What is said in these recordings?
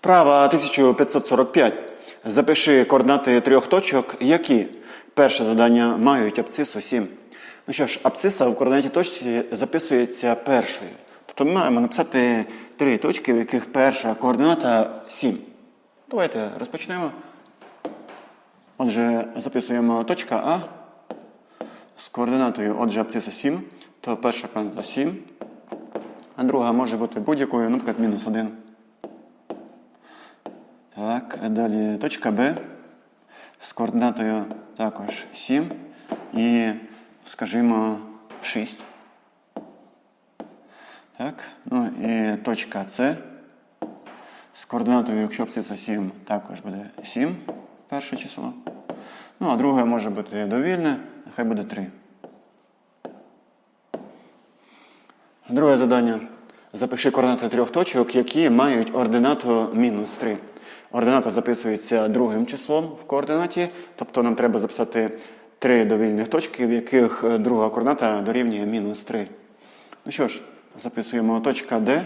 Вправа 1545. Запиши координати трьох точок, які перше завдання мають абцису 7. Ну що ж, абциса в координаті точці записується першою. Тобто ми маємо написати три точки, в яких перша координата 7. Давайте розпочнемо. Отже, записуємо точка А з координатою, отже, абциса 7, то перша координата 7, а друга може бути будь-якою, наприклад, мінус 1. Так, далі точка Б з координатою також 7 і, скажімо, 6. Так, ну і точка С з координатою, якщо абсциса 7, також буде 7, перше число. Ну, а друге може бути довільне, нехай буде 3. Друге завдання. Запиши координати трьох точок, які мають ординату мінус 3. Ордината записується другим числом в координаті, тобто нам треба записати три довільних точки, в яких е, друга координата дорівнює мінус 3. Ну що ж, записуємо точка D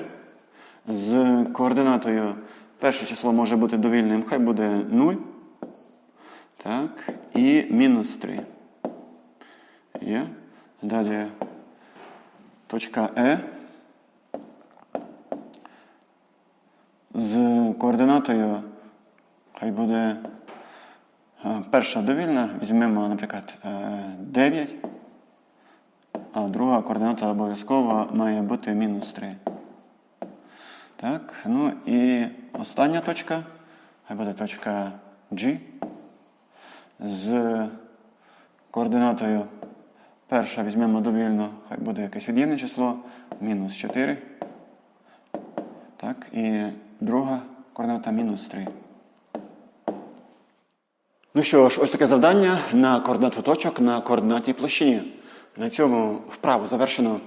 з координатою. Перше число може бути довільним, хай буде 0. Так, і мінус 3. Є. Далі точка Е. З координатою хай буде е, перша довільна. Візьмемо, наприклад, е, 9, а друга координата обов'язково має бути мінус 3. Так, ну і остання точка, хай буде точка G. З координатою перша візьмемо довільно, хай буде якесь від'ємне число, мінус 4. Так, і друга координата мінус 3. Ну що ж, ось таке завдання на координату точок на координатній площині. На цьому вправу завершено.